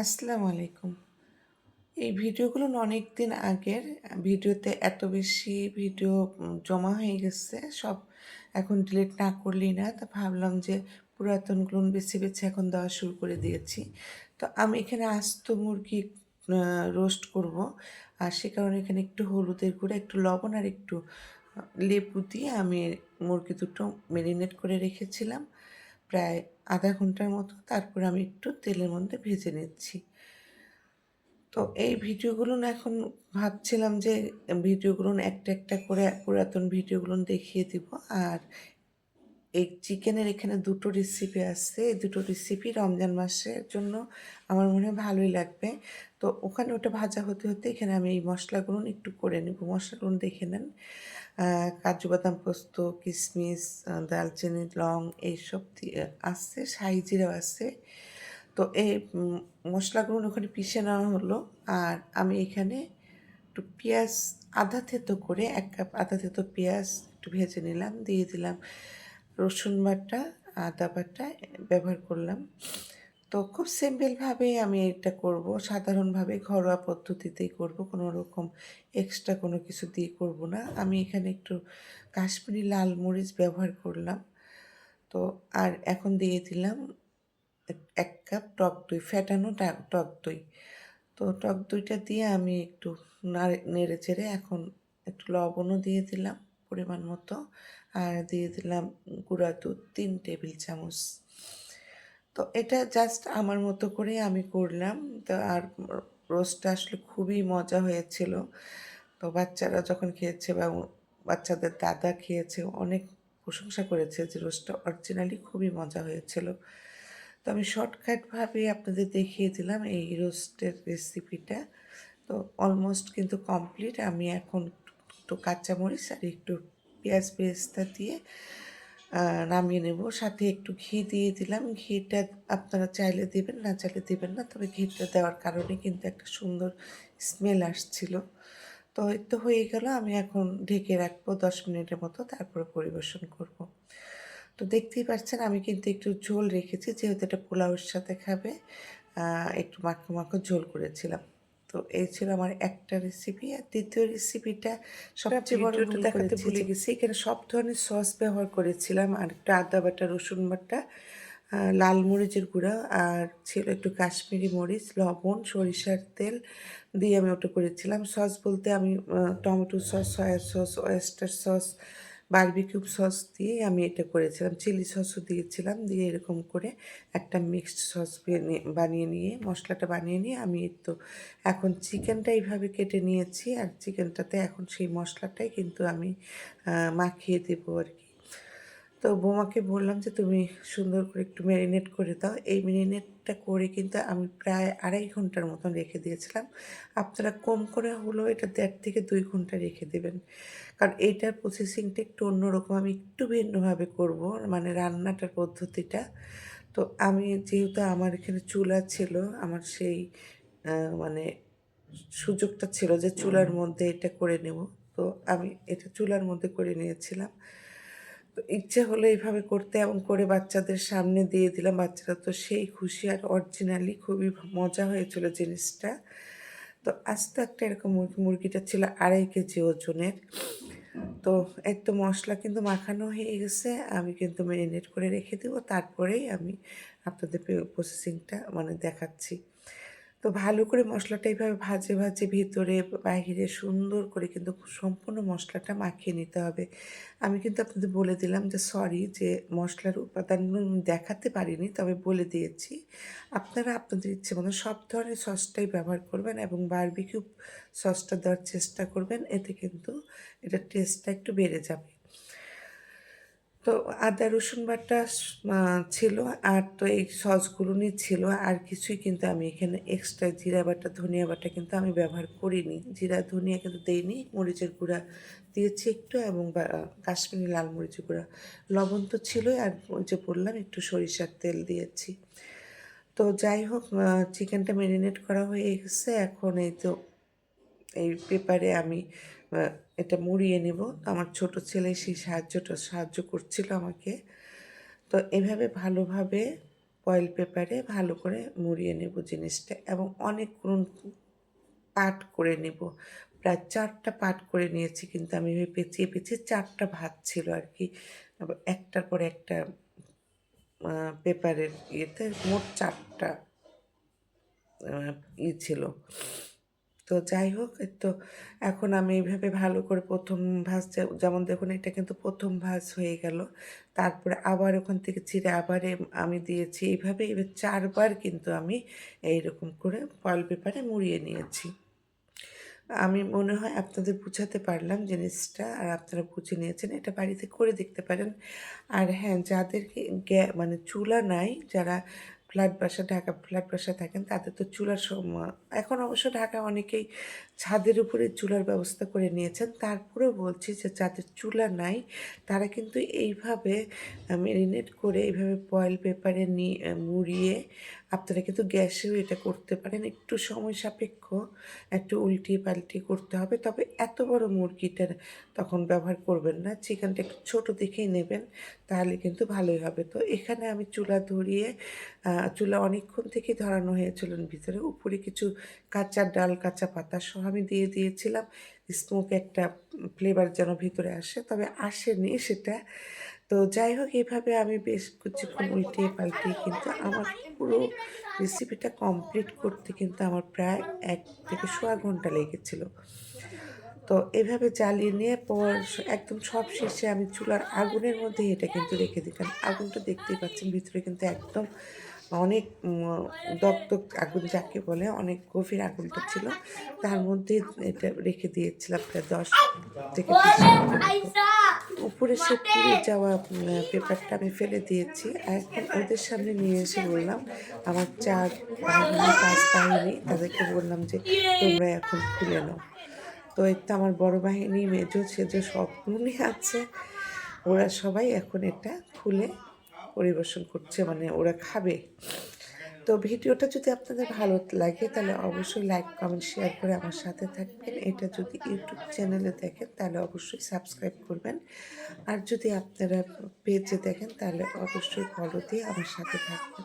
আসসালামু আলাইকুম। এই ভিডিওগুলো অনেক দিন আগের। ভিডিওতে এত বেশি ভিডিও জমা হয়ে গেছে। সব এখন ডিলিট না করলেই না। তো ভাবলাম যে পুরাতনগুলো বেছে, বেছে এখন দেওয়া শুরু করে দিয়েছি। তো আমি এখানে আস্ত মুরগি রোস্ট করব। আর সে কারণে এখানে একটু হলুদের গুঁড়া, একটু লবণ আর একটু লেবু দিয়ে আমি মুরগি দুটো মেরিনেট করে রেখেছিলাম। প্রায় আধা ঘণ্টার মতো। তারপরে আমি একটু তেলের মধ্যে ভেজে নিচ্ছি। তো এই ভিডিওগুলো এখন ভাবছিলাম যে ভিডিওগুলো একটা, একটা করে পুরাতন ভিডিওগুলো দেখিয়ে দিব। আর এই চিকেনের এখানে দুটো রেসিপি আছে। এই দুটো রেসিপি রমজান মাসের জন্য আমার মনে হয় ভালোই লাগবে। তো ওখানে ওটা ভাজা হতে, হতে এখানে আমি এই মসলাগুলো একটু করে নেব। মশলাগুলো দেখে নেন। কাজু বাদাম পোস্ত, কিশমিশ, দালচিনি, লং এইসব দিয়ে আছে, শাহি জিরাও আছে। তো এই মশলাগুলো ওখানে পিষে নেওয়া হলো। আর আমি এখানে একটু পেঁয়াজ আধা থেতো করে এক কাপ আধা থেতো পেঁয়াজ একটু ভেজে নিলাম। দিয়ে দিলাম রসুন বাটা, আদা বাটা ব্যবহার করলাম। তো খুব সিম্পলভাবেই আমি এটা করব। সাধারণভাবে ঘরোয়া পদ্ধতিতেই করব। কোনো রকম এক্সট্রা কোনো কিছু দিয়ে করব না। আমি এখানে একটু কাশ্মীরি লাল মরিচ ব্যবহার করলাম। তো আর এখন দিয়ে দিলাম এক কাপ টক দই, ফ্যাটানো টক দই। তো টক দইটা দিয়ে আমি একটু নাড়ে নেড়ে-চেড়ে এখন একটু লবণও দিয়ে দিলাম পরিমাণ মতো। আর দিয়ে দিলাম গুঁড়া দুধ তিন টেবিল চামচ। তো এটা জাস্ট আমার মতো করেই আমি করলাম। তো আর রোস্টটা আসলে খুবই মজা হয়েছিল। তো বাচ্চারা যখন খেয়েছে বা বাচ্চাদের দাদা খেয়েছে, অনেক প্রশংসা করেছে যে রোস্টটা অরিজিনালি খুবই মজা হয়েছিল। তো আমি শর্টকাটভাবে আপনাদের দেখিয়ে দিলাম এই রোস্টের রেসিপিটা। তো অলমোস্ট কিন্তু কমপ্লিট। আমি এখন একটু কাঁচামরিচ আর একটু পেঁয়াজ বেরেস্তা দিয়ে নামিয়ে নেব। সাথে একটু ঘি দিয়ে দিলাম। ঘিটা আপনারা চাইলে দেবেন না চাইলে দেবেন না। তবে ঘিটা দেওয়ার কারণে কিন্তু একটা সুন্দর স্মেল আসছিল। তো তো হয়ে গেল। আমি এখন ঢেকে রাখব ১০ মিনিটের মতো। তারপরে পরিবেশন করব। তো দেখতেই পাচ্ছেন আমি কিন্তু একটু ঝোল রেখেছি যেহেতু এটা পোলাওয়ের সাথে খাবে। একটু মাখো, মাখো ঝোল করেছিলাম। তো এই ছিল আমার একটা রেসিপি। আর দ্বিতীয় রেসিপিটা সবচেয়ে বড় দেখাতে ভুলে গেছি। এখানে সব ধরনের সস ব্যবহার করেছিলাম। আর একটু আদা বাটা, রসুন বাটা, লাল মরিচের গুঁড়া আর ছিল একটু কাশ্মীরি মরিচ, লবণ, সরিষার তেল দিয়ে আমি ওটা করেছিলাম। সস বলতে আমি tomato sauce, soya sauce, oyster sauce, barbecue sauce দিয়ে আমি এটা করেছিলাম। চিলি সসও দিয়েছিলাম। দিয়ে এরকম করে একটা মিক্সড সস বেনে, বানিয়ে নিয়ে, মশলাটা বানিয়ে নিয়ে আমি তো এখন চিকেনটা এইভাবে কেটে নিয়েছি। আর চিকেনটাতে এখন সেই মশলাটাই কিন্তু আমি মাখিয়ে দেবো আরকি। তো বৌমাকে বললাম যে তুমি সুন্দর করে একটু ম্যারিনেট করে দাও। এই ম্যারিনেটটা করে কিন্তু আমি প্রায় আড়াই ঘণ্টার মতন রেখে দিয়েছিলাম। আপনারা কম করে হলেও এটা দেড় থেকে দুই ঘণ্টা রেখে দেবেন। কারণ এইটার প্রসেসিংটা একটু অন্যরকম। আমি একটু ভিন্নভাবে করব। মানে রান্নাটার পদ্ধতিটা। তো আমি যেহেতু আমার এখানে চুলা ছিল, আমার সেই মানে সুযোগটা ছিল যে চুলার মধ্যে এটা করে নেব। তো আমি এটা চুলার মধ্যে করে নিয়েছিলাম। তো ইচ্ছে হলো এইভাবে করতে এবং করে বাচ্চাদের সামনে দিয়ে দিলাম। বাচ্চারা তো সেই খুশি আর অরিজিনালি খুবই মজা হয়েছিল জিনিসটা। তো আস্ত একটা এরকম মুরগি, মুরগিটা ছিল ২.৫ কেজি ওজনের। তো তো মশলা কিন্তু মাখানো হয়ে গেছে। আমি কিন্তু ম্যারিনেট করে রেখে দেবো। তারপরেই আমি আপনাদের প্রসেসিংটা মানে দেখাচ্ছি। তো ভালো করে মশলাটা এভাবে ভাজে, ভাজে ভিতরে বাহিরে সুন্দর করে কিন্তু সম্পূর্ণ মশলাটা মাখিয়ে নিতে হবে। আমি কিন্তু আপনাদের বলে দিলাম যে সরি যে মশলার উপাদানগুলো দেখাতে পারিনি তবে বলে দিয়েছি। আপনারা আপনাদের ইচ্ছে মতো সব ধরনের সসটাই ব্যবহার করবেন এবং বারবিকিউ সসটা দেওয়ার চেষ্টা করবেন। এতে কিন্তু এটার টেস্টটা একটু বেড়ে যাবে। তো আদা রসুন বাটা ছিল আর তো এই সসগুলোনই ছিল। আর কিছুই কিন্তু আমি এখানে এক্সট্রা জিরা বাটা, ধনিয়া বাটা কিন্তু আমি ব্যবহার করিনি। জিরা, ধনিয়া কিন্তু দেইনি। মরিচের গুঁড়া দিয়েছি একটু এবং কাশ্মীরি লাল মরিচের গুঁড়া। লবণ তো ছিলই আর যে বললাম একটু সরিষার তেল দিয়েছি। তো যাই হোক চিকেনটা ম্যারিনেট করা হয়ে গেছে। এখন এই তো এই পেপারে আমি এটা মুড়িয়ে নেব। আমার ছোট ছেলে সেই সাহায্যটা, সাহায্য করছিল আমাকে। তো এভাবে ভালোভাবে ফয়েল পেপারে ভালো করে মুড়িয়ে নেব জিনিসটা এবং অনেকক্ষণ পাট করে নেব প্রায় চারটা পাট করে নিয়েছি, কিন্তু আমি ওই পেঁচিয়ে পেঁচিয়ে চারটা ভাত ছিল আর কি একটার পর একটা পেপারের ইয়েতে মোট চারটা ই ছিল তো যাই হোক তো এখন আমি এইভাবে ভালো করে প্রথম ভাঁজ যেমন দেখুন এটা কিন্তু প্রথম ভাঁজ হয়ে গেল। তারপরে আবার ওখান থেকে চিড়ে আবার আমি দিয়েছি। এইভাবে এবার চারবার কিন্তু আমি এইরকম করে পেপারে মুড়িয়ে নিয়েছি। আমি মনে হয় আপনাদের বুঝাতে পারলাম জিনিসটা আর আপনারা বুঝে নিয়েছেন, এটা বাড়িতে করে দেখতে পারেন। আর হ্যাঁ যাদেরকে মানে চুলা নাই, যারা ফ্ল্যাট বাসা ঢাকা ফ্ল্যাট বাসা থাকেন তাদের তো চুলার এখন অবশ্য ঢাকা অনেকেই ছাদের উপরে চুলার ব্যবস্থা করে নিয়েছেন। তারপরেও বলছি যে যাদের চুলা নাই, তারা কিন্তু এইভাবে মেরিনেট করে এইভাবে ফয়েল পেপারে নিয়ে মুড়িয়ে আপনারা কিন্তু গ্যাসেও এটা করতে পারেন। একটু সময় সাপেক্ষ, একটু উল্টিয়ে পাল্টিয়ে করতে হবে। তবে এত বড় মুরগিটার তখন ব্যবহার করবেন না। চিকেনটা একটু ছোটো দেখেই নেবেন, তাহলে কিন্তু ভালোই হবে। তো এখানে আমি চুলা ধরিয়ে চুলা অনেকক্ষণ থেকেই ধরানো হয়েছিল ভিতরে। উপরে কিছু কাঁচা ডাল, কাঁচা পাতা সহ আমি দিয়ে দিয়েছিলাম। স্মোক একটা ফ্লেভার যেন ভিতরে আসে, তবে আসেনি সেটা। তো যাই হোক এইভাবে আমি বেশ কিছুক্ষণ উল্টিয়ে পাল্টিয়ে কিন্তু আমার পুরো রেসিপিটা কমপ্লিট করতে কিন্তু আমার প্রায় এক থেকে সোয়া ঘণ্টা লেগেছিল। তো এভাবে জ্বালিয়ে নিয়ে পর একদম সব শেষে আমি চুলার আগুনের মধ্যে এটা কিন্তু রেখে কারণ আগুনটা দেখতেই পাচ্ছেন, ভিতরে কিন্তু একদম অনেক দগদগ আগুন যাকে বলে অনেক গভীর আগুনটা ছিল। তার মধ্যে এটা রেখে দিয়েছিলাম প্রায় দশ থেকে উপরে সে পুড়ে যাওয়া পেপারটা আমি ফেলে দিয়েছি। আর এখন ওদের সামনে নিয়ে এসে বললাম আমার চার বাহিনী পাঁচ বাহিনী তাদেরকে বললাম যে তোমরা এখন খুলে নাও। তো এই তো আমার বড় বাহিনী মেজো সেজো সবগুলোই আছে। ওরা সবাই এখন এটা খুলে পরিবেশন করছে মানে ওরা খাবে। তো ভিডিওটা যদি আপনাদের ভালো লাগে, তাহলে অবশ্যই লাইক, কমেন্ট, শেয়ার করে আমার সাথে থাকবেন। এটা যদি ইউটিউব চ্যানেলে দেখেন, তাহলে অবশ্যই সাবস্ক্রাইব করবেন। আর যদি আপনারা পেজে দেখেন, তাহলে অবশ্যই ফলো দিয়ে আমার সাথে থাকবেন।